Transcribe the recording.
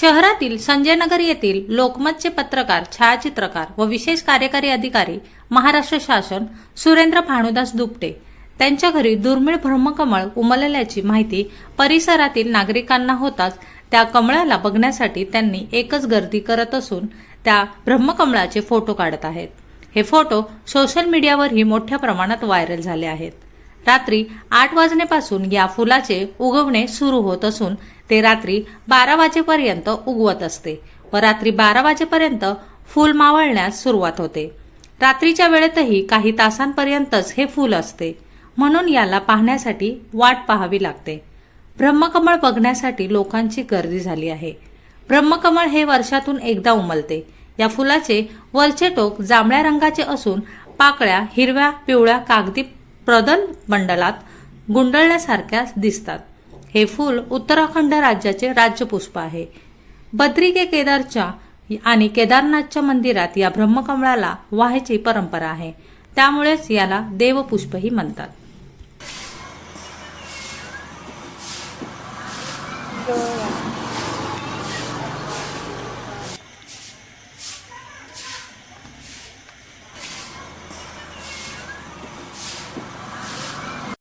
शहरातील संजयनगर येथील लोकमतचे पत्रकार छायाचित्रकार व विशेष कार्यकारी अधिकारी महाराष्ट्र शासन सुरेंद्र भानुदास दुपटे त्यांच्या घरी दुर्मिळ ब्रह्मकमळ उमलल्याची माहिती परिसरातील नागरिकांना होताच त्या कमळाला बघण्यासाठी त्यांनी एकच गर्दी करत असून त्या ब्रह्मकमळाचे फोटो काढत आहेत. हे फोटो सोशल मीडियावरही मोठ्या प्रमाणात व्हायरल झाले आहेत. रात्री आठ वाजण्यापासून या फुलाचे उगवणे सुरू होत असून ते रात्री बारा वाजेपर्यंत उगवत असते व रात्री बारा वाजेपर्यंत फूल मावळण्यास सुरुवात होते. रात्रीच्या वेळेतही काही तासांपर्यंतच हे फूल असते. म्हणून याला पाहण्यासाठी वाट पाहावी लागते. ब्रह्मकमळ बघण्यासाठी लोकांची गर्दी झाली आहे. ब्रह्मकमळ हे वर्षातून एकदा उमलते. या फुलाचे वरचे टोक जांभळ्या रंगाचे असून पाकळ्या हिरव्या पिवळ्या कागदी प्रदन मंडलात गुंडळण्यासारख्या दिसतात. हे फूल उत्तराखंड राज्याचे राज्यपुष्प आहे. बद्री के केदारच्या आणि केदारनाथच्या मंदिरात या ब्रह्मकमळाला वाहायची परंपरा आहे. त्यामुळेच याला देवपुष्पही म्हणतात. Oh.